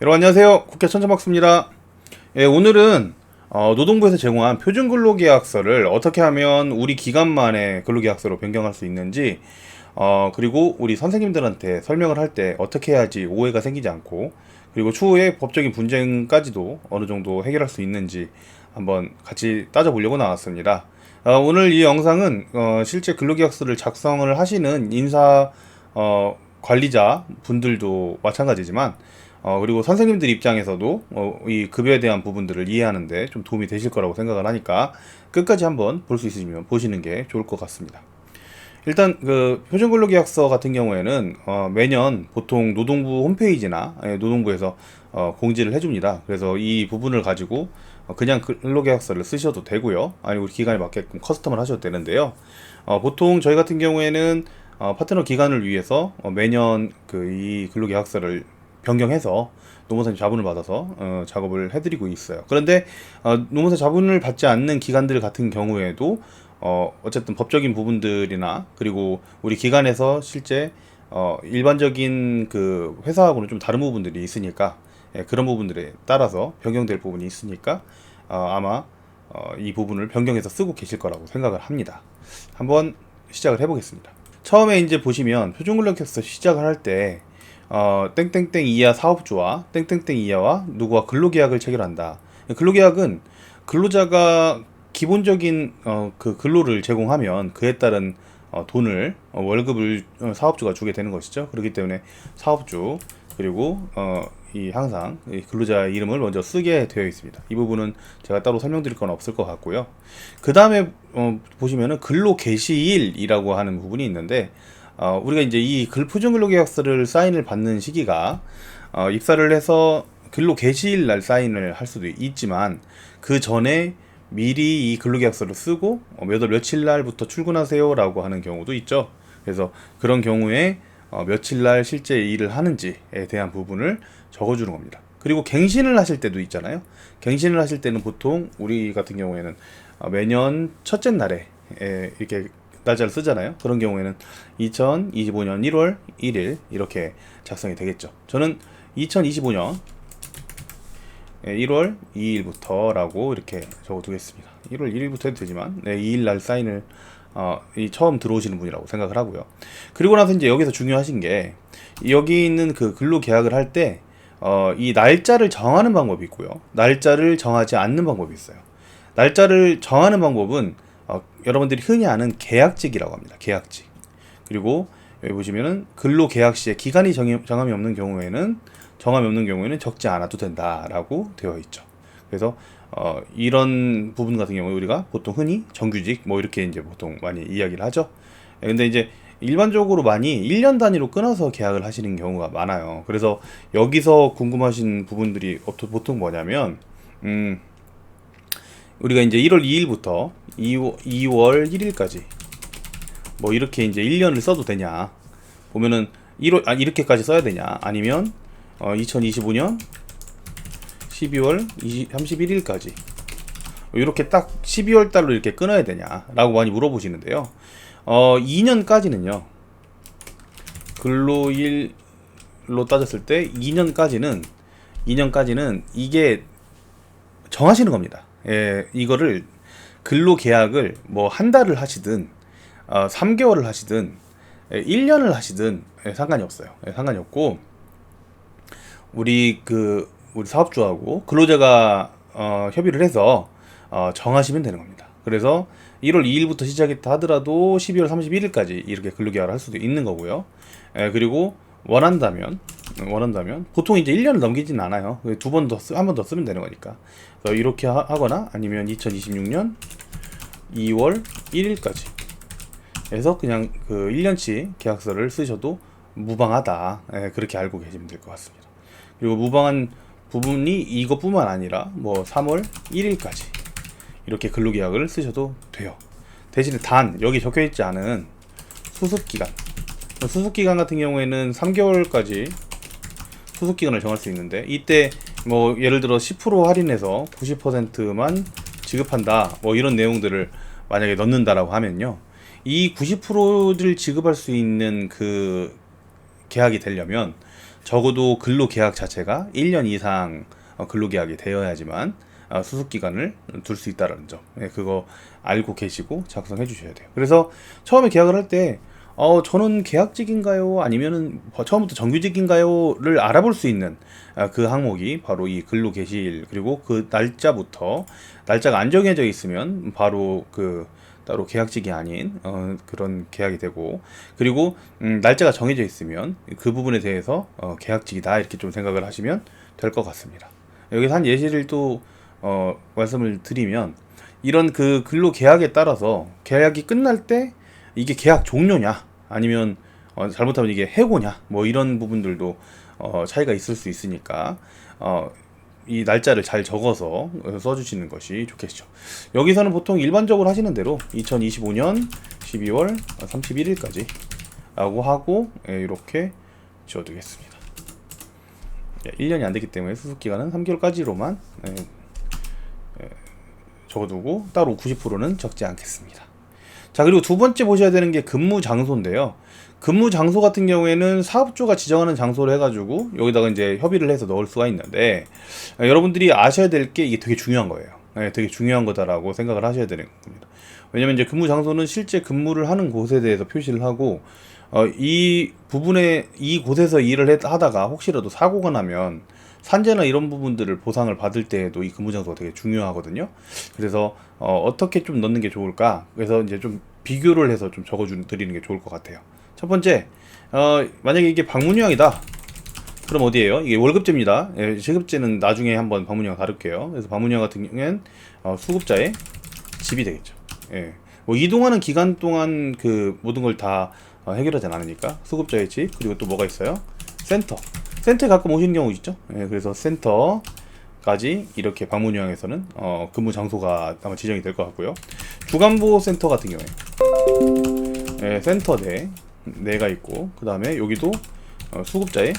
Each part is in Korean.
여러분 안녕하세요. 국회 천천박수입니다. 예, 오늘은 어, 노동부에서 제공한 표준 근로계약서를 어떻게 하면 우리 기간만에 근로계약서로 변경할 수 있는지 어, 그리고 우리 선생님들한테 설명을 할 때 어떻게 해야지 오해가 생기지 않고 그리고 추후에 법적인 분쟁까지도 어느 정도 해결할 수 있는지 한번 같이 따져보려고 나왔습니다. 어, 오늘 이 영상은 어, 실제 근로계약서를 작성을 하시는 인사 어, 관리자 분들도 마찬가지지만 어, 그리고 선생님들 입장에서도 어, 이 급여에 대한 부분들을 이해하는데 좀 도움이 되실 거라고 생각을 하니까 끝까지 한번 볼 수 있으시면 보시는 게 좋을 것 같습니다. 일단 그 표준 근로계약서 같은 경우에는 어, 매년 보통 노동부 홈페이지나 예, 노동부에서 어, 공지를 해줍니다. 그래서 이 부분을 가지고 어, 그냥 근로계약서를 쓰셔도 되고요. 아니 우리 기간에 맞게끔 커스텀을 하셔도 되는데요. 어, 보통 저희 같은 경우에는 어, 파트너 기간을 위해서 어, 매년 그 이 근로계약서를 변경해서 노무사님 자문을 받아서 어, 작업을 해드리고 있어요. 그런데 어, 노무사 자문을 받지 않는 기관들 같은 경우에도 어, 어쨌든 법적인 부분들이나 그리고 우리 기관에서 실제 어, 일반적인 그 회사하고는 좀 다른 부분들이 있으니까 예, 그런 부분들에 따라서 변경될 부분이 있으니까 어, 아마 어, 이 부분을 변경해서 쓰고 계실 거라고 생각을 합니다. 한번 시작을 해보겠습니다. 처음에 이제 보시면 표준근로계약서 시작을 할 때 어, 땡땡땡 이하 사업주와 땡땡땡 이하와 누구와 근로계약을 체결한다. 근로계약은 근로자가 기본적인 어, 그 근로를 제공하면 그에 따른 어, 돈을 어, 월급을 어, 사업주가 주게 되는 것이죠. 그렇기 때문에 사업주 그리고 어, 이 항상 이 근로자 이름을 먼저 쓰게 되어 있습니다. 이 부분은 제가 따로 설명드릴 건 없을 것 같고요. 그 다음에 어, 보시면은 근로 개시일이라고 하는 부분이 있는데 어, 우리가 이제 이 글표준 근로계약서를 사인을 받는 시기가 어, 입사를 해서 근로 개시일 날 사인을 할 수도 있지만 그 전에 미리 이 근로계약서를 쓰고 어, 몇월 며칠 날부터 출근하세요라고 하는 경우도 있죠. 그래서 그런 경우에 어, 며칠 날 실제 일을 하는지에 대한 부분을 적어주는 겁니다. 그리고 갱신을 하실 때도 있잖아요. 갱신을 하실 때는 보통 우리 같은 경우에는 어, 매년 첫째 날에 에, 이렇게 날짜를 쓰잖아요. 그런 경우에는 2025년 1월 1일 이렇게 작성이 되겠죠. 저는 2025년 1월 2일부터라고 이렇게 적어두겠습니다. 1월 1일부터 해도 되지만 네, 2일 날 사인을 어, 이 처음 들어오시는 분이라고 생각을 하고요. 그리고 나서 이제 여기서 중요하신 게 여기 있는 그 근로 계약을 할때 어, 이 날짜를 정하는 방법이 있고요. 날짜를 정하지 않는 방법이 있어요. 날짜를 정하는 방법은 어, 여러분들이 흔히 아는 계약직이라고 합니다. 계약직. 그리고 여기 보시면은 근로 계약 시에 기간이 정이, 정함이 없는 경우에는 정함이 없는 경우에는 적지 않아도 된다라고 되어 있죠. 그래서 어, 이런 부분 같은 경우에 우리가 보통 흔히 정규직 뭐 이렇게 이제 보통 많이 이야기를 하죠. 예, 근데 이제 일반적으로 많이 1년 단위로 끊어서 계약을 하시는 경우가 많아요. 그래서 여기서 궁금하신 부분들이 보통 뭐냐면 음 우리가 이제 1월 2일부터 2월 1일까지 뭐 이렇게 이제 1년을 써도 되냐 보면은 1월 아 이렇게까지 써야 되냐 아니면 어 2025년 12월 20, 31일까지 이렇게 딱 12월 달로 이렇게 끊어야 되냐라고 많이 물어보시는데요. 어 2년까지는요. 근로일로 따졌을 때 2년까지는 2년까지는 이게 정하시는 겁니다. 예, 이거를 근로 계약을 뭐 한 달을 하시든 어, 3개월을 하시든 예, 1년을 하시든 예, 상관이 없어요. 예, 상관이 없고 우리 그 우리 사업주하고 근로자가 어, 협의를 해서 어, 정하시면 되는 겁니다. 그래서 1월 2일부터 시작했다 하더라도 12월 31일까지 이렇게 근로계약을 할 수도 있는 거고요. 예, 그리고 원한다면 원한다면 보통 이제 1년을 넘기진 않아요. 두 번 더, 한 번 더 쓰면 되는 거니까. 이렇게 하, 거나 아니면 2026년 2월 1일까지 해서 그냥 그 1년치 계약서를 쓰셔도 무방하다. 예, 그렇게 알고 계시면 될 것 같습니다. 그리고 무방한 부분이 이것뿐만 아니라 뭐 3월 1일까지 이렇게 근로계약을 쓰셔도 돼요. 대신에 단 여기 적혀 있지 않은 수습 기간 수습 기간 같은 경우에는 3개월까지 수습 기간을 정할 수 있는데 이때 뭐 예를 들어 10% 할인해서 90%만 지급한다 뭐 이런 내용들을 만약에 넣는다라고 하면요 이 90%를 지급할 수 있는 그 계약이 되려면 적어도 근로 계약 자체가 1년 이상 어, 근로 계약이 되어야지만 어, 수습 기간을 둘 수 있다라는 점. 예, 그거 알고 계시고 작성해 주셔야 돼요. 그래서 처음에 계약을 할 때 어, 저는 계약직인가요? 아니면은 처음부터 정규직인가요?를 알아볼 수 있는 아, 그 항목이 바로 이 근로 개시일 그리고 그 날짜부터 날짜가 안 정해져 있으면 바로 그 따로 계약직이 아닌 어, 그런 계약이 되고 그리고 음, 날짜가 정해져 있으면 그 부분에 대해서 어, 계약직이다 이렇게 좀 생각을 하시면 될 것 같습니다. 여기서 한 예시를 또 어, 말씀을 드리면 이런 그 근로 계약에 따라서 계약이 끝날 때 이게 계약 종료냐 아니면 어, 잘못하면 이게 해고냐 뭐 이런 부분들도 어, 차이가 있을 수 있으니까 어, 이 날짜를 잘 적어서 써주시는 것이 좋겠죠. 여기서는 보통 일반적으로 하시는 대로 2025년 12월 31일까지 라고 하고 예, 이렇게 지어두겠습니다. 1년이 안 되기 때문에 수습 기간은 3개월까지로만 예, 예, 적어두고 따로 90%는 적지 않겠습니다. 자 그리고 두 번째 보셔야 되는 게 근무 장소인데요. 근무 장소 같은 경우에는 사업주가 지정하는 장소를 해가지고 여기다가 이제 협의를 해서 넣을 수가 있는데 어, 여러분들이 아셔야 될 게 이게 되게 중요한 거예요. 네, 되게 중요한 거다라고 생각을 하셔야 되는 겁니다. 왜냐면 이제 근무 장소는 실제 근무를 하는 곳에 대해서 표시를 하고 어, 이 부분에 이 곳에서 일을 해- 하다가 혹시라도 사고가 나면 산재나 이런 부분들을 보상을 받을 때에도 이 근무 장소가 되게 중요하거든요. 그래서 어, 어떻게 좀 넣는 게 좋을까? 그래서 이제 좀 비교를 해서 좀 적어 드리는 게 좋을 것 같아요. 첫 번째, 어, 만약에 이게 방문유형이다. 그럼 어디에요? 이게 월급제입니다. 예, 시급제는 나중에 한번 방문유형 다룰게요. 그래서 방문유형 같은 경우에는 어, 수급자의 집이 되겠죠. 예. 뭐 이동하는 기간 동안 그 모든 걸다 어, 해결하지 않으니까 수급자의 집 그리고 또 뭐가 있어요? 센터. 센터에 가끔 오시는 경우 있죠. 예, 그래서 센터까지 이렇게 방문유형에서는 어, 근무 장소가 아마 지정이 될 것 같고요. 주간보호 센터 같은 경우에 예, 센터 내 내가 있고 그 다음에 여기도 어, 수급자의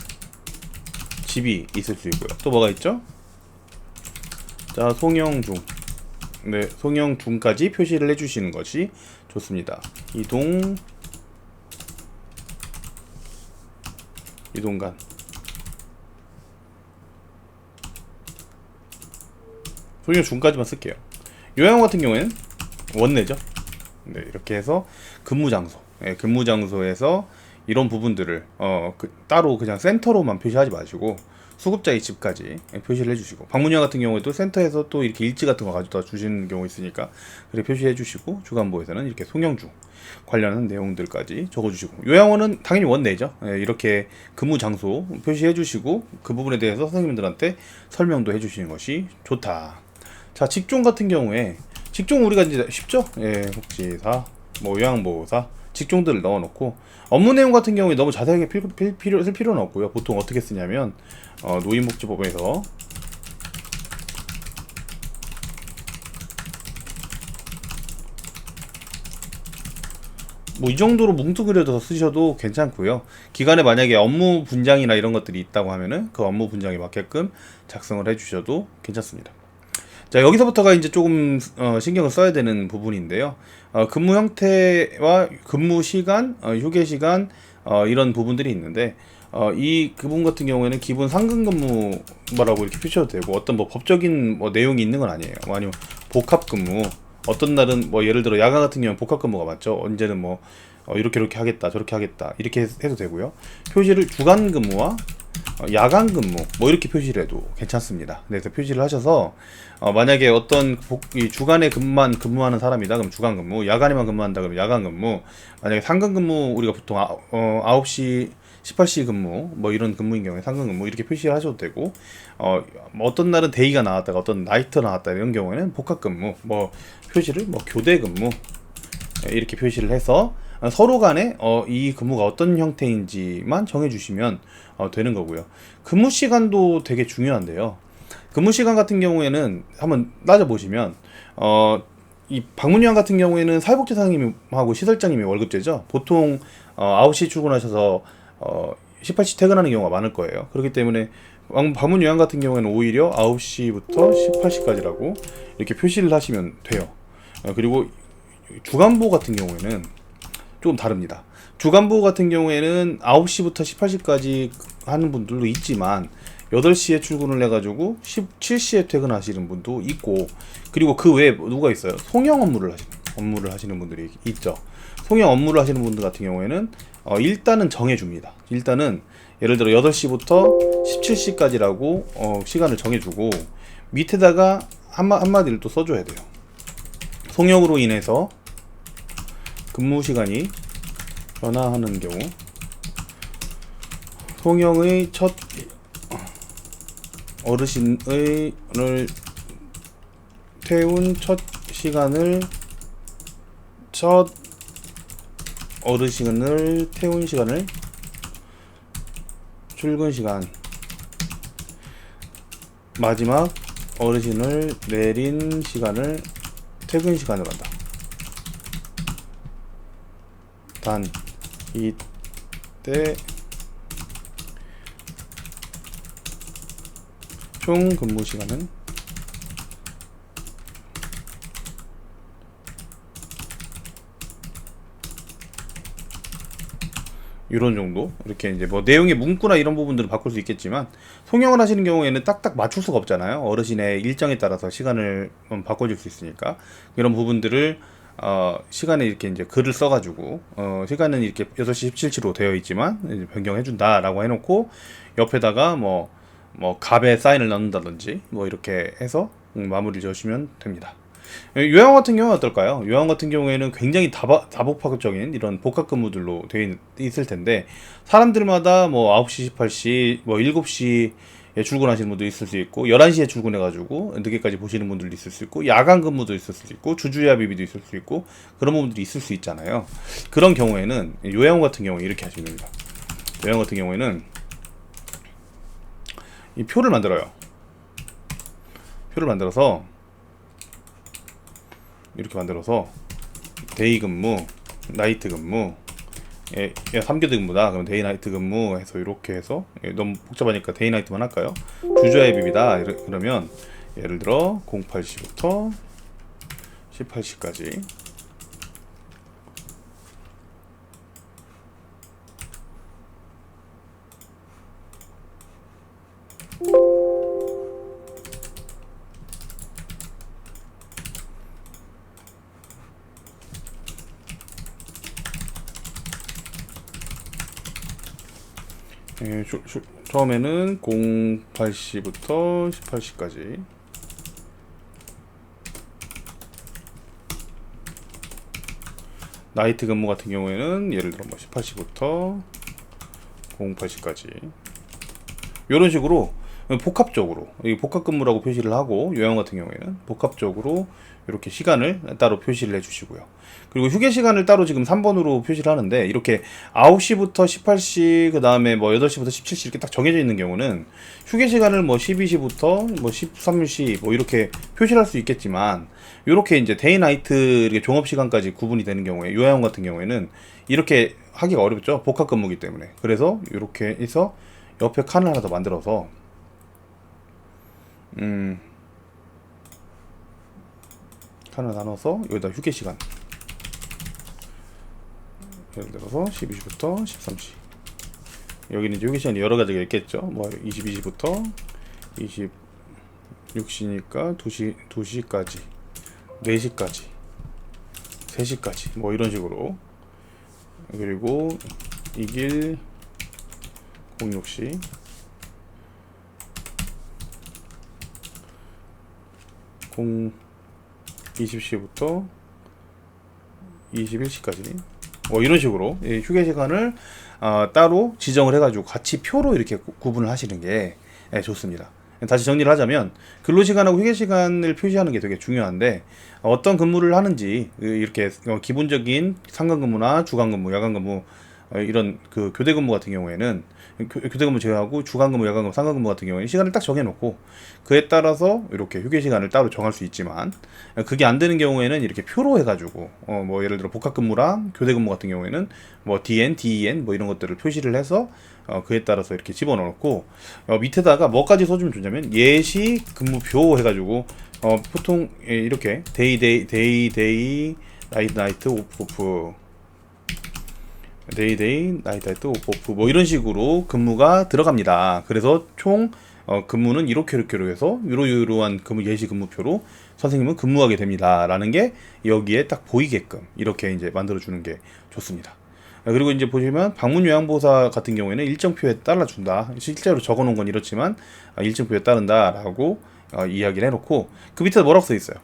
집이 있을 수 있고요. 또 뭐가 있죠? 자 송영 중 네 송영 중까지 표시를 해주시는 것이 좋습니다. 이동 이동간 송영중까지만 쓸게요. 요양 같은 경우에는 원내죠. 네 이렇게 해서 근무 장소. 예, 근무 장소에서 이런 부분들을 어, 그, 따로 그냥 센터로만 표시하지 마시고 수급자의 집까지 예, 표시를 해주시고. 방문형 같은 경우에도 센터에서 또 이렇게 일지 같은 거 가져다 주시는 경우 있으니까 그래 표시해 주시고 주간보에서는 이렇게 송영주 관련한 내용들까지 적어주시고. 요양원은 당연히 원내죠. 예, 이렇게 근무 장소 표시해 주시고 그 부분에 대해서 선생님들한테 설명도 해주시는 것이 좋다 자 직종 같은 경우에 직종 우리가 이제 쉽죠 예 복지사 뭐 요양보호사 직종들을 넣어놓고 업무 내용 같은 경우에 너무 자세하게 필, 필, 필요, 쓸 필요는 없고요. 보통 어떻게 쓰냐면 어, 노인복지법에서 뭐이 정도로 뭉뚱그려서 쓰셔도 괜찮고요. 기간에 만약에 업무 분장이나 이런 것들이 있다고 하면은 그 업무 분장에 맞게끔 작성을 해주셔도 괜찮습니다. 자 여기서부터가 이제 조금 어, 신경을 써야 되는 부분인데요. 어, 근무 형태와 근무 시간, 어, 휴게 시간 어, 이런 부분들이 있는데 어, 이 부분 같은 경우에는 기본 상근 근무라고 이렇게 표시해도 되고 어떤 뭐 법적인 뭐 내용이 있는 건 아니에요. 뭐 아니면 복합 근무 어떤 날은 뭐 예를 들어 야간 같은 경우는 복합 근무가 맞죠. 언제는 뭐 어, 이렇게 이렇게 하겠다 저렇게 하겠다 이렇게 해도 되고요. 표시를 주간 근무와 어, 야간 근무 뭐 이렇게 표시를 해도 괜찮습니다. 그래서 표시를 하셔서 어, 만약에 어떤 복, 이 주간에 근무만 근무하는 사람이다 그럼 주간 근무, 야간에만 근무한다 그러면 야간 근무, 만약에 상근 근무 우리가 보통 아, 어, 9시 18시 근무 뭐 이런 근무인 경우에 상근 근무 이렇게 표시를 하셔도 되고 어, 뭐 어떤 날은 데이가 나왔다가 어떤 나이트 나왔다 이런 경우에는 복합 근무 뭐 표시를 뭐 교대 근무 예, 이렇게 표시를 해서 어, 서로 간에 어, 이 근무가 어떤 형태인지만 정해주시면 어, 되는 거고요. 근무 시간도 되게 중요한데요. 근무 시간 같은 경우에는 한번 따져보시면 어, 이 방문요원 같은 경우에는 사회복지사님하고 시설장님이 월급제죠. 보통 어, 9시 출근하셔서 어, 18시 퇴근하는 경우가 많을 거예요. 그렇기 때문에 방- 방문 요양 같은 경우에는 오히려 9시부터 18시까지라고 이렇게 표시를 하시면 돼요. 어, 그리고 주간보 같은 경우에는 조금 다릅니다. 주간보 같은 경우에는 9시부터 18시까지 하는 분들도 있지만 8시에 출근을 해가지고 17시에 퇴근하시는 분도 있고 그리고 그 외에 누가 있어요? 송영 업무를 하시는 업무를 하시는 분들이 있죠. 송영 업무를 하시는 분들 같은 경우에는 어, 일단은 정해줍니다. 일단은 예를 들어 8시부터 17시까지라고 어, 시간을 정해주고 밑에다가 한마, 한마디를 또 써줘야 돼요. 송영으로 인해서 근무 시간이 변화하는 경우 송영의 첫 어르신의 을 태운 첫 시간을 첫 어르신을 태운 시간을 출근 시간 마지막 어르신을 내린 시간을 퇴근 시간으로 한다. 단 이때 총 근무 시간은 이런 정도? 이렇게 이제 뭐 내용의 문구나 이런 부분들을 바꿀 수 있겠지만 송영을 하시는 경우에는 딱딱 맞출 수가 없잖아요. 어르신의 일정에 따라서 시간을 음, 바꿔줄 수 있으니까. 이런 부분들을 어 시간에 이렇게 이제 글을 써가지고 어 시간은 이렇게 6시 17시로 되어 있지만 이제 변경해 준다라고 해놓고 옆에다가 뭐 뭐 갑에 사인을 넣는다든지 뭐 이렇게 해서 음, 마무리를 지으시면 됩니다. 요양 같은 경우는 어떨까요? 요양 같은 경우에는 굉장히 다바, 다복파적인 이런 복합 근무들로 되어 있, 을 텐데 사람들마다 뭐 9시 18시 뭐 7시 에 출근하시는 분도 있을 수 있고 11시에 출근해 가지고 늦게까지 보시는 분들도 있을 수 있고 야간 근무도 있을 수 있고 주주야 비비도 있을 수 있고 그런 부분들이 있을 수 있잖아요. 그런 경우에는 요양원 같은 경우에 이렇게 하시면 됩니다. 요양 같은 경우에는 이 표를 만들어요. 표를 만들어서 이렇게 만들어서 데이 근무, 나이트 근무, 예, 예 3교대 근무다. 그럼 데이 나이트 근무 해서 이렇게 해서 예, 너무 복잡하니까 데이 나이트만 할까요? 주저의 비비다. 그러면 예를 들어 08시부터 18시까지 예, 조, 조, 처음에는 08시부터 18시까지. 나이트 근무 같은 경우에는 예를 들어 뭐 18시부터 08시까지. 이런 식으로 복합적으로 이 복합 근무라고 표시를 하고 요양 같은 경우에는 복합적으로 이렇게 시간을 따로 표시를 해주시고요. 그리고 휴게 시간을 따로 지금 3번으로 표시를 하는데 이렇게 9시부터 18시 그 다음에 뭐 8시부터 17시 이렇게 딱 정해져 있는 경우는 휴게 시간을 뭐 12시부터 뭐 13시 뭐 이렇게 표시를 할 수 있겠지만 이렇게 이제 데이 나이트 이렇게 종업 시간까지 구분이 되는 경우에 요양 같은 경우에는 이렇게 하기가 어렵죠 복합 근무기 때문에 그래서 이렇게 해서 옆에 칸을 하나 더 만들어서 음 칸을 나눠서 여기다 휴게 시간. 예를 들어서 12시부터 13시. 여기는 이제 휴게 시간이 여러 가지가 있겠죠. 뭐 22시부터 26시니까 2시 2시까지 4시까지 3시까지 뭐 이런 식으로. 그리고 이길 06시. 0 20시부터 21시까지 뭐 이런 식으로 휴게 시간을 어, 따로 지정을 해가지고 같이 표로 이렇게 구분을 하시는 게 예, 좋습니다. 다시 정리를 하자면 근로시간하고 휴게시간을 표시하는 게 되게 중요한데 어떤 근무를 하는지 이렇게 어, 기본적인 상간근무나 주간근무, 야간근무 어, 이런 그 교대 근무 같은 경우에는 교대 근무 제외하고 주간 근무, 야간 근무, 상간 근무 같은 경우에는 시간을 딱 정해놓고 그에 따라서 이렇게 휴게 시간을 따로 정할 수 있지만 그게 안 되는 경우에는 이렇게 표로 해가지고 어 뭐 예를 들어 복합 근무랑 교대 근무 같은 경우에는 뭐 DN, DEN 뭐 이런 것들을 표시를 해서 어 그에 따라서 이렇게 집어넣고 어 밑에다가 뭐까지 써주면 좋냐면 예시 근무표 해가지고 어 보통 예, 이렇게 데이 데이 데이 데이 나이트 나이트 오프 오프 데이데이, 나이트나이트, 오프오프 뭐 이런 식으로 근무가 들어갑니다. 그래서 총 어, 근무는 이렇게 이렇게로 해서 유로유로한 근무 예시 근무표로 선생님은 근무하게 됩니다라는 게 여기에 딱 보이게끔 이렇게 이제 만들어 주는 게 좋습니다. 아, 그리고 이제 보시면 방문 요양보사 같은 경우에는 일정표에 따라 준다. 실제로 적어 놓은 건 이렇지만 아, 일정표에 따른다라고 어, 이야기를 해놓고 그 밑에 뭐라고 써 있어요.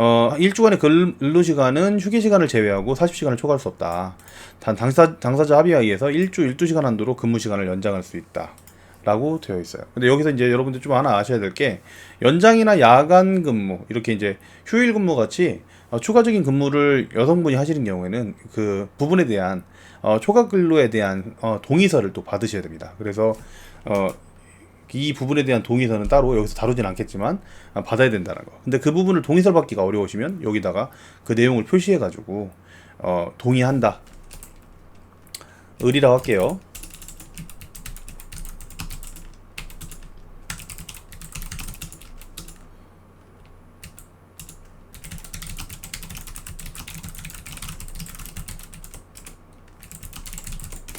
어, 일주간의 근로 시간은 휴게 시간을 제외하고 40시간을 초과할 수 없다. 단 당사, 당사자 합의에 의해서 일주 12시간 한도로 근무 시간을 연장할 수 있다. 라고 되어 있어요. 근데 여기서 이제 여러분들 좀 하나 아셔야 될 게 연장이나 야간 근무 이렇게 이제 휴일 근무 같이 어, 추가적인 근무를 여성분이 하시는 경우에는 그 부분에 대한 어, 초과 근로에 대한 어, 동의서를 또 받으셔야 됩니다. 그래서 어, 이 부분에 대한 동의서는 따로 여기서 다루진 않겠지만 아, 받아야 된다는 거. 근데 그 부분을 동의서를 받기가 어려우시면 여기다가 그 내용을 표시해 가지고 어, 동의한다. 을이라고 할게요.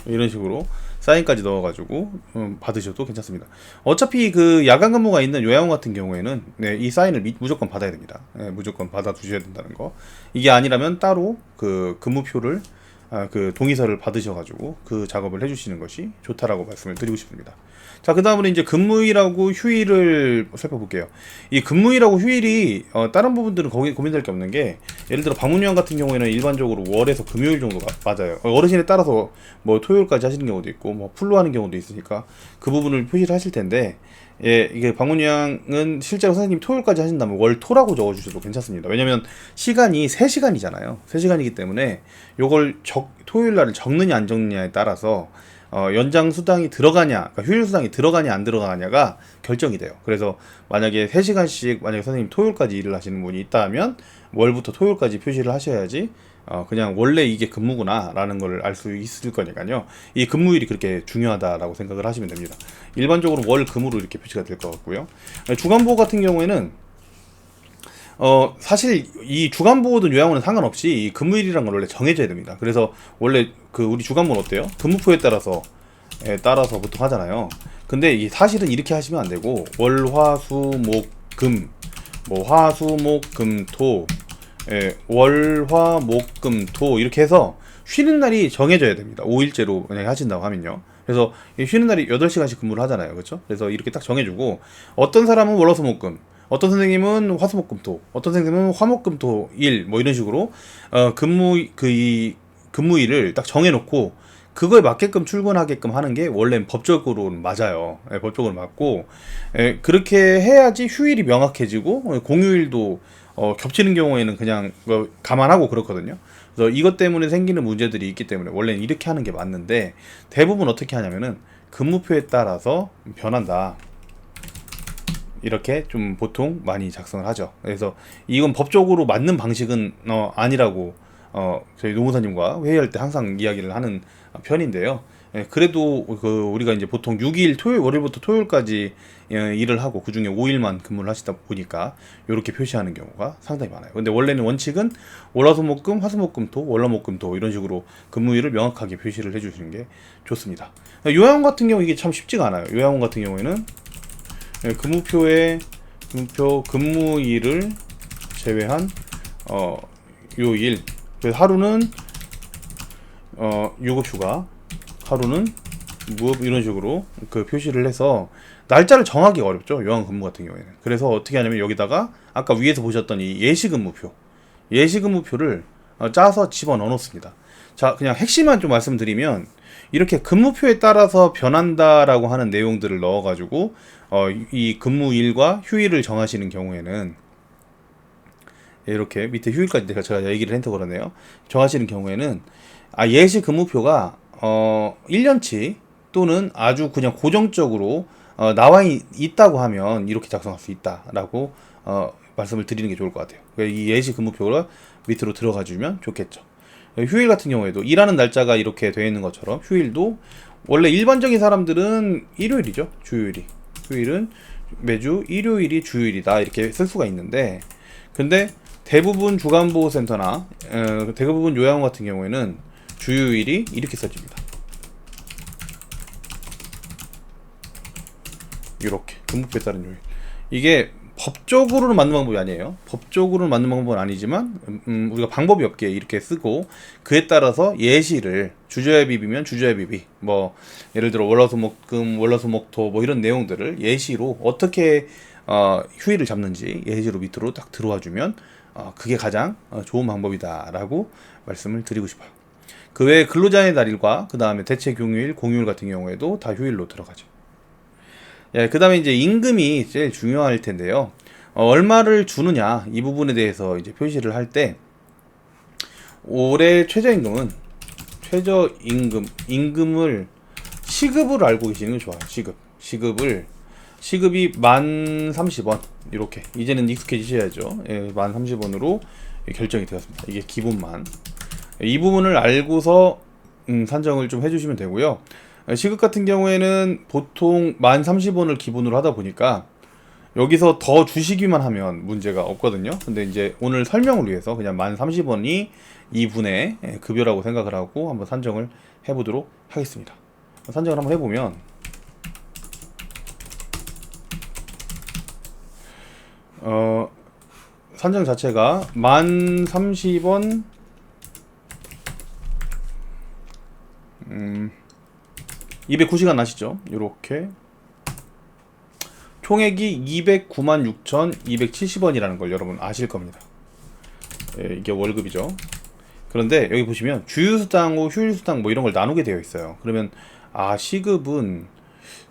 이런 식으로 사인까지 넣어가지고 음, 받으셔도 괜찮습니다. 어차피 그 야간 근무가 있는 요양원 같은 경우에는 네, 이 사인을 미, 무조건 받아야 됩니다. 네, 무조건 받아 두셔야 된다는 거. 이게 아니라면 따로 그 근무표를 아, 그 동의서를 받으셔가지고 그 작업을 해주시는 것이 좋다라고 말씀을 드리고 싶습니다. 자, 그 다음으로 이제 근무일하고 휴일을 살펴볼게요. 이 근무일하고 휴일이 어, 다른 부분들은 거기 고민될 게 없는 게 예를 들어 방문요양 같은 경우에는 일반적으로 월에서 금요일 정도가 맞아요. 어, 어르신에 따라서 뭐 토요일까지 하시는 경우도 있고 뭐 풀로 하는 경우도 있으니까 그 부분을 표시를 하실 텐데 예, 이게 방문요양은 실제로 선생님이 토요일까지 하신다면 월 토라고 적어주셔도 괜찮습니다. 왜냐면 시간이 3시간이잖아요. 3시간이기 때문에 요걸 적, 토요일 날을 적느냐 안 적느냐에 따라서 어, 연장 수당이 들어가냐, 그러니까 휴일 수당이 들어가냐 안 들어가냐가 결정이 돼요. 그래서 만약에 3시간씩 만약에 선생님 토요일까지 일을 하시는 분이 있다 하면 월부터 토요일까지 표시를 하셔야지 어, 그냥 원래 이게 근무구나 라는 걸 알 수 있을 거니까요. 이 근무일이 그렇게 중요하다라고 생각을 하시면 됩니다. 일반적으로 월 금으로 이렇게 표시가 될 것 같고요. 주간보호 같은 경우에는 어 사실 이 주간 보호든 요양원은 상관없이 이 근무일이란 걸 원래 정해져야 됩니다. 그래서 원래 그 우리 주간보는 어때요? 근무표에 따라서 에 따라서 보통 하잖아요. 근데 이 사실은 이렇게 하시면 안 되고 월, 화, 수, 목, 금, 뭐 화, 수, 목, 금, 토, 예, 월, 화, 목, 금, 토 이렇게 해서 쉬는 날이 정해져야 됩니다. 5일째로 만약에 하신다고 하면요. 그래서 이 쉬는 날이 8시간씩 근무를 하잖아요. 그렇죠? 그래서 이렇게 딱 정해주고 어떤 사람은 월, 화, 수, 목, 금 어떤 선생님은 화수목금토, 어떤 선생님은 화목금토 일, 뭐 이런 식으로 어 근무 그 이 근무일을 딱 정해놓고 그거에 맞게끔 출근하게끔 하는 게 원래는 법적으로는 맞아요. 예, 법적으로 맞고 예, 그렇게 해야지 휴일이 명확해지고 공휴일도 어, 겹치는 경우에는 그냥 뭐 감안하고 그렇거든요. 그래서 이것 때문에 생기는 문제들이 있기 때문에 원래는 이렇게 하는 게 맞는데 대부분 어떻게 하냐면은 근무표에 따라서 변한다. 이렇게 좀 보통 많이 작성을 하죠. 그래서 이건 법적으로 맞는 방식은 어, 아니라고 어, 저희 노무사님과 회의할 때 항상 이야기를 하는 편인데요. 예, 그래도 그 우리가 이제 보통 6일 토요일 월요일부터 토요일까지 예, 일을 하고 그 중에 5일만 근무를 하시다 보니까 이렇게 표시하는 경우가 상당히 많아요. 근데 원래는 원칙은 월화수목금, 화수목금토, 월화목금토 이런 식으로 근무일을 명확하게 표시를 해주시는 게 좋습니다. 요양원 같은 경우 이게 참 쉽지가 않아요. 요양원 같은 경우에는 예, 근무표에 근무표 근무일을 제외한 어 요일 하루는 어 유급 휴가 하루는 무급 이런 식으로 그 표시를 해서 날짜를 정하기 어렵죠 요양 근무 같은 경우에는 그래서 어떻게 하냐면 여기다가 아까 위에서 보셨던 이 예시 근무표 예시 근무표를 어, 짜서 집어 넣어 놓습니다 자 그냥 핵심만 좀 말씀드리면 이렇게 근무표에 따라서 변한다라고 하는 내용들을 넣어 가지고 어, 이 근무일과 휴일을 정하시는 경우에는 이렇게 밑에 휴일까지 제가 얘기를 해서 그러네요. 정하시는 경우에는 아 예시 근무표가 어 1년치 또는 아주 그냥 고정적으로 어, 나와 있, 다고 하면 이렇게 작성할 수 있다라고 어, 말씀을 드리는 게 좋을 것 같아요. 그러니까 이 예시 근무표가 밑으로 들어가 주면 좋겠죠. 휴일 같은 경우에도 일하는 날짜가 이렇게 되어 있는 것처럼 휴일도 원래 일반적인 사람들은 일요일이죠. 주요일이. 휴일은 매주 일요일이 주일이다. 이렇게 쓸 수가 있는데 근데 대부분 주간보호센터나 어, 대부분 요양원 같은 경우에는 주요일이 이렇게 써집니다. 이렇게 근무표에 따른 요일. 이게 법적으로는 맞는 방법이 아니에요. 법적으로는 맞는 방법은 아니지만 음, 음, 우리가 방법이 없게 이렇게 쓰고 그에 따라서 예시를 주저야 비비면 주저야 비비 뭐 예를 들어 월화수목금 월화수목토 뭐 이런 내용들을 예시로 어떻게 어, 휴일을 잡는지 예시로 밑으로 딱 들어와 주면 어, 그게 가장 어, 좋은 방법이다라고 말씀을 드리고 싶어요. 그 외에 근로자의 날일과 그 다음에 대체 공휴일, 공휴일 같은 경우에도 다 휴일로 들어가죠. 예, 그 다음에 이제 임금이 제일 중요할 텐데요. 어, 얼마를 주느냐, 이 부분에 대해서 이제 표시를 할 때, 올해 최저임금은, 최저임금, 임금을, 시급으로 알고 계시는 게 좋아요. 시급. 시급을, 시급이 만 30원. 이렇게. 이제는 익숙해지셔야죠. 예, 만 30원으로 결정이 되었습니다. 이게 기본만. 이 부분을 알고서, 음, 산정을 좀 해주시면 되고요. 시급 같은 경우에는 보통 만 30원을 기본으로 하다 보니까 여기서 더 주시기만 하면 문제가 없거든요. 근데 이제 오늘 설명을 위해서 그냥 만 30원이 2분의 급여라고 생각을 하고 한번 산정을 해보도록 하겠습니다. 산정을 한번 해보면 어, 산정 자체가 만 30원 음, 209시간 나시죠? 요렇게 총액이 209만 6,270원이라는 걸 여러분 아실 겁니다. 예, 이게 월급이죠. 그런데 여기 보시면 주휴수당, 후 휴일수당 뭐 이런 걸 나누게 되어 있어요. 그러면 아 시급은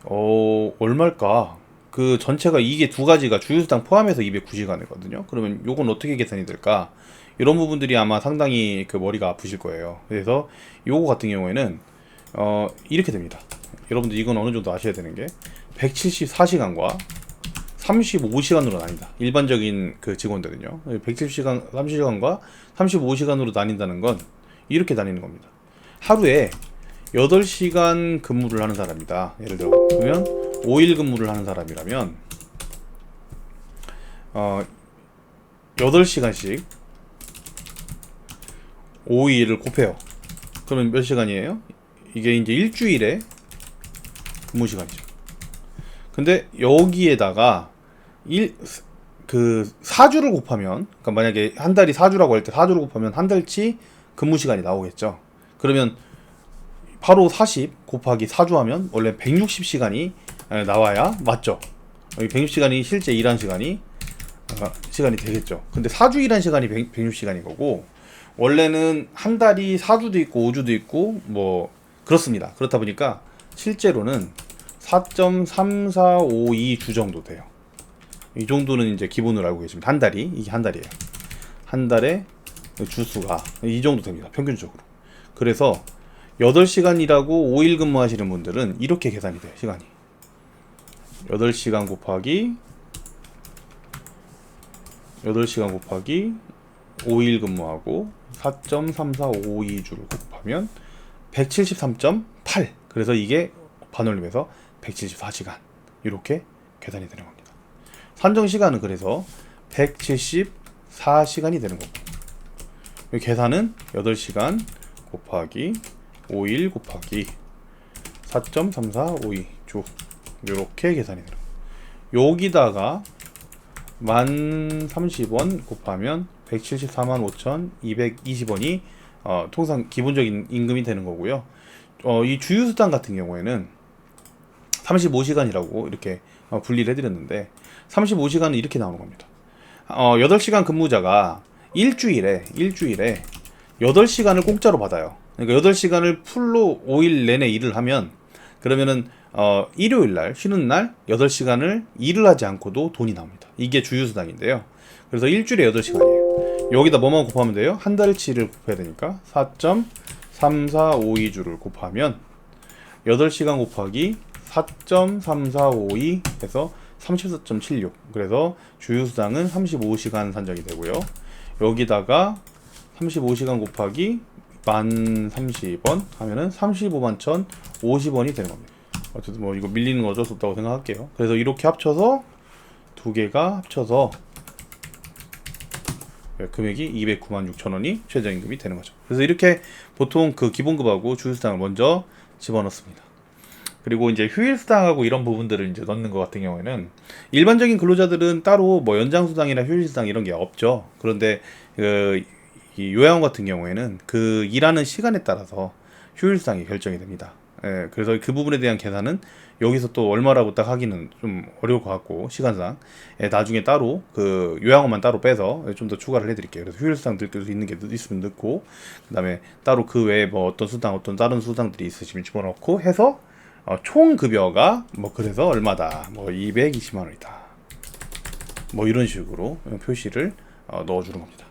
어 얼마일까? 그 전체가 이게 두 가지가 주휴수당 포함해서 209시간이거든요. 그러면 요건 어떻게 계산이 될까? 이런 부분들이 아마 상당히 그 머리가 아프실 거예요. 그래서 요거 같은 경우에는 어 이렇게 됩니다. 여러분들 이건 어느 정도 아셔야 되는 게 174시간과 35시간으로 나뉜다. 일반적인 그 직원들은요. 170시간, 30시간과 35시간으로 나뉜다는 건 이렇게 나뉘는 겁니다. 하루에 8시간 근무를 하는 사람이다. 예를 들어 그러면 5일 근무를 하는 사람이라면 어 8시간씩 5일을 곱해요. 그러면 몇 시간이에요? 이게 이제 일주일에 근무 시간이죠. 근데 여기에다가 일, 그 4주를 곱하면 그러니까 만약에 한 달이 4주라고 할 때 4주를 곱하면 한 달치 근무 시간이 나오겠죠. 그러면 바로 40 곱하기 4주 하면 원래 160시간이 나와야 맞죠. 여기 160시간이 실제 일한 시간이 어, 시간이 되겠죠. 근데 4주 일한 시간이 100, 160시간인 거고 원래는 한 달이 4주도 있고 5주도 있고 뭐 그렇습니다. 그렇다 보니까 실제로는 4.3452주 정도 돼요. 이 정도는 이제 기본으로 알고 계십니다. 한 달이 이게 한 달이에요. 한 달에 주수가 이 정도 됩니다. 평균적으로. 그래서 8시간 일하고 5일 근무하시는 분들은 이렇게 계산이 돼요. 시간이. 8시간 곱하기 8시간 곱하기 5일 근무하고 4.3452주를 곱하면 173.8 그래서 이게 반올림해서 174시간 이렇게 계산이 되는 겁니다. 산정 시간은 그래서 174시간이 되는 이 계산은 8시간 곱하기 5일 곱하기 4.3452주 이렇게 계산이 되는 거예요. 여기다가 만 30원 곱하면 174만 5,220원이 어, 통상 기본적인 임금이 되는 거고요. 어, 이 주휴수당 같은 경우에는 35시간이라고 이렇게 어, 분리를 해드렸는데 35시간은 이렇게 나오는 겁니다. 어, 8시간 근무자가 일주일에 일주일에 8시간을 공짜로 받아요. 그러니까 8시간을 풀로 5일 내내 일을 하면 그러면은 어, 일요일 날 쉬는 날 8시간을 일을 하지 않고도 돈이 나옵니다. 이게 주휴수당인데요. 그래서 일주일에 8시간이에요. 여기다 뭐만 곱하면 돼요? 한 달치를 곱해야 되니까 4.3452주를 곱하면 8시간 곱하기 4.3452 해서 34.76 그래서 주휴수당은 35시간 산정이 되고요. 여기다가 35시간 곱하기 만 30원 하면은 35만 1 50원이 되는 겁니다. 어쨌든 뭐 이거 밀리는 거 어쩔 수 없다고 생각할게요. 그래서 이렇게 합쳐서 두 개가 합쳐서 예, 금액이 209만 6천 원이 최저임금이 되는 거죠. 그래서 이렇게 보통 그 기본급하고 주휴수당을 먼저 집어넣습니다. 그리고 이제 휴일수당하고 이런 부분들을 이제 넣는 것 같은 경우에는 일반적인 근로자들은 따로 뭐 연장수당이나 휴일수당 이런 게 없죠. 그런데 그이 요양원 같은 경우에는 그 일하는 시간에 따라서 휴일수당이 결정이 됩니다. 예, 그래서 그 부분에 대한 계산은 여기서 또 얼마라고 딱 하기는 좀 어려울 것 같고 시간상 예, 나중에 따로 그 요양원만 따로 빼서 좀 더 추가를 해드릴게요. 그래서 휴일수당 넣을 수 있는 게 있으면 넣고 그다음에 따로 그 외에 뭐 어떤 수당 어떤 다른 수당들이 있으시면 집어넣고 해서 어, 총 급여가 뭐 그래서 얼마다 뭐 220만 원이다. 뭐 이런 식으로 표시를 어, 넣어주는 겁니다.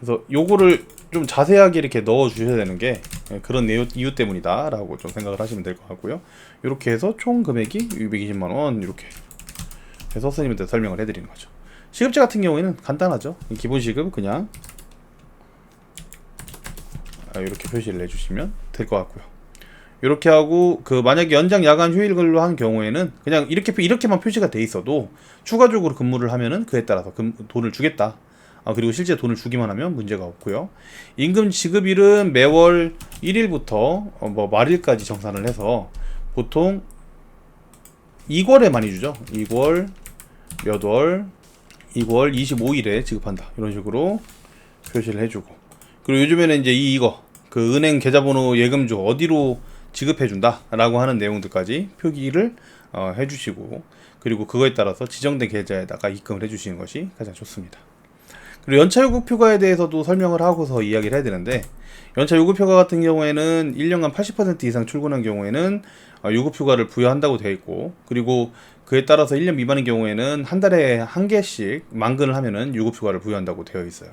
그래서 요거를 좀 자세하게 이렇게 넣어 주셔야 되는 게 예, 그런 이유, 이유 때문이다 라고 좀 생각을 하시면 될 것 같고요. 이렇게 해서 총 금액이 620만 원 이렇게 해서 선생님한테 설명을 해드리는 거죠. 시급제 같은 경우에는 간단하죠. 이 기본 시급 그냥 아, 이렇게 표시를 해주시면 될 것 같고요. 이렇게 하고 그 만약에 연장 야간 휴일 근로 한 경우에는 그냥 이렇게 이렇게만 표시가 돼 있어도 추가적으로 근무를 하면은 그에 따라서 금, 돈을 주겠다. 아, 그리고 실제 돈을 주기만 하면 문제가 없고요. 임금 지급일은 매월 1일부터 어, 뭐 말일까지 정산을 해서 보통 2월에 많이 주죠. 2월 몇 월, 2월 25일에 지급한다. 이런 식으로 표시를 해주고. 그리고 요즘에는 이제 이 이거 그 은행 계좌번호 예금주 어디로 지급해준다라고 하는 내용들까지 표기를 어, 해주시고 그리고 그거에 따라서 지정된 계좌에다가 입금을 해주시는 것이 가장 좋습니다. 그리고 연차 요구 표가에 대해서도 설명을 하고서 이야기를 해야 되는데 연차 요구 표가 같은 경우에는 1년간 80% 이상 출근한 경우에는 어, 요구 표가를 부여한다고 되어 있고 그리고 그에 따라서 1년 미만인 경우에는 한 달에 한 개씩 만근을 하면은 요구 표가를 부여한다고 되어 있어요.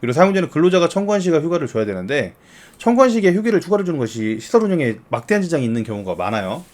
그리고 사용자는 근로자가 청구한 시간 휴가를 줘야 되는데 청구한 시기에 휴게를 추가로 주는 것이 시설 운영에 막대한 지장이 있는 경우가 많아요.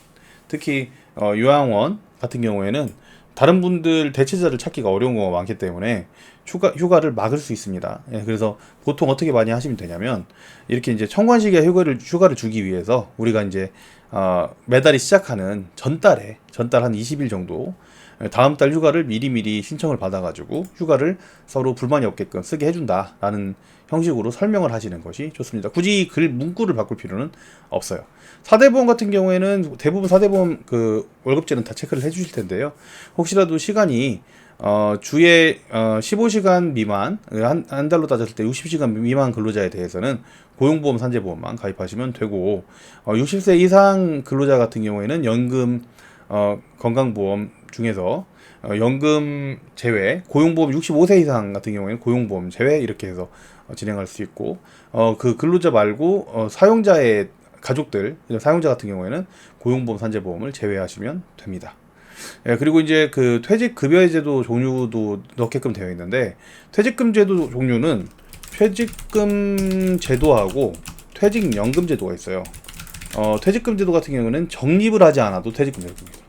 특히 어, 요양원 같은 경우에는 다른 분들 대체자를 찾기가 어려운 경우가 많기 때문에 휴가, 휴가를 막을 수 있습니다. 예, 그래서 보통 어떻게 많이 하시면 되냐면 이렇게 이제 청관 시기에 휴가를 휴가를 주기 위해서 우리가 이제 어, 매달이 시작하는 전달에 전달 한 20일 정도 예, 다음 달 휴가를 미리미리 신청을 받아가지고 휴가를 서로 불만이 없게끔 쓰게 해준다라는 형식으로 설명을 하시는 것이 좋습니다. 굳이 글 문구를 바꿀 필요는 없어요. 사대보험 같은 경우에는 대부분 사대보험 그 월급제는 다 체크를 해주실 텐데요. 혹시라도 시간이 어, 주에 어, 15시간 미만 한, 한 달로 따졌을 때 60시간 미만 근로자에 대해서는 고용보험 산재보험만 가입하시면 되고 어, 60세 이상 근로자 같은 경우에는 연금 어, 건강보험 중에서 어, 연금 제외, 고용보험 65세 이상 같은 경우에는 고용보험 제외 이렇게 해서 어, 진행할 수 있고 어, 그 근로자 말고 어, 사용자의 가족들, 사용자 같은 경우에는 고용보험 산재보험을 제외하시면 됩니다. 예, 그리고 이제 그 퇴직 급여 제도 종류도 넣게끔 되어 있는데 퇴직금 제도 종류는 퇴직금 제도하고 퇴직연금 제도가 있어요. 어, 퇴직금 제도 같은 경우는 적립을 하지 않아도 퇴직금 제도입니다.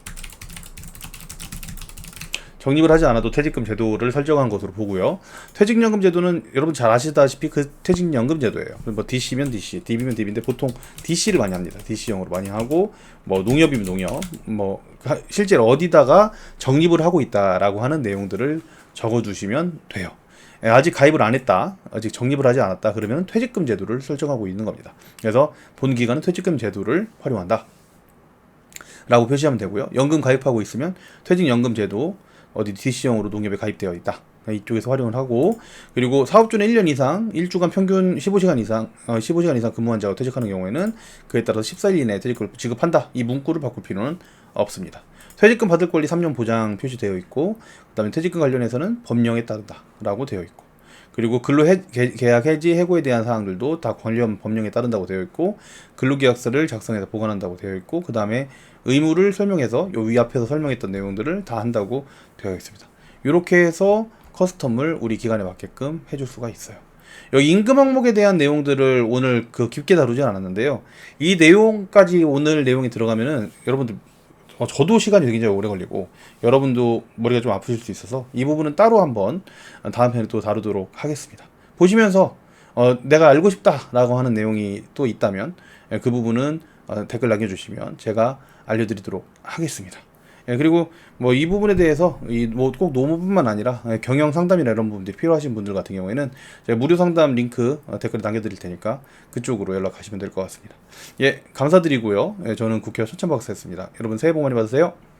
적립을 하지 않아도 퇴직금 제도를 설정한 것으로 보고요. 퇴직연금 제도는 여러분 잘 아시다시피 그 퇴직연금 제도예요. 뭐 DC면 DC, DB면 DB인데 보통 DC를 많이 합니다. DC형으로 많이 하고 뭐 농협이면 농협, 뭐 실제로 어디다가 적립을 하고 있다라고 하는 내용들을 적어두시면 돼요. 예, 아직 가입을 안 했다, 아직 적립을 하지 않았다 그러면 퇴직금 제도를 설정하고 있는 겁니다. 그래서 본 기간은 퇴직금 제도를 활용한다. 라고 표시하면 되고요. 연금 가입하고 있으면 퇴직연금 제도 어디 DC형으로 농협에 가입되어 있다. 이쪽에서 활용을 하고 그리고 사업주는 1년 이상 1주간 평균 15시간 이상 어, 15시간 이상 근무한 자가 퇴직하는 경우에는 그에 따라서 14일 이내에 퇴직금을 지급한다. 이 문구를 바꿀 필요는 없습니다. 퇴직금 받을 권리 3년 보장 표시되어 있고 그다음에 퇴직금 관련해서는 법령에 따른다라고 되어 있고 그리고 근로 해, 계약 해지 해고에 대한 사항들도 다 관련 법령에 따른다고 되어 있고 근로계약서를 작성해서 보관한다고 되어 있고 그 다음에 의무를 설명해서 요 위 앞에서 설명했던 내용들을 다 한다고 되어 있습니다. 이렇게 해서 커스텀을 우리 기간에 맞게끔 해줄 수가 있어요. 여기 임금 항목에 대한 내용들을 오늘 그 깊게 다루진 않았는데요. 이 내용까지 오늘 내용이 들어가면은 여러분들 어, 저도 시간이 굉장히 오래 걸리고 여러분도 머리가 좀 아프실 수 있어서 이 부분은 따로 한번 다음 편에 또 다루도록 하겠습니다. 보시면서 어, 내가 알고 싶다라고 하는 내용이 또 있다면 예, 그 부분은 어, 댓글 남겨주시면 제가 알려드리도록 하겠습니다. 예, 그리고 뭐 이 부분에 대해서 이뭐꼭 노무뿐만 아니라 예, 경영 상담이나 이런 부분들이 필요하신 분들 같은 경우에는 제가 무료 상담 링크 어, 댓글에 남겨드릴 테니까 그쪽으로 연락하시면 될 것 같습니다. 예, 감사드리고요. 예, 저는 국회의원 천천박사였습니다. 여러분 새해 복 많이 받으세요.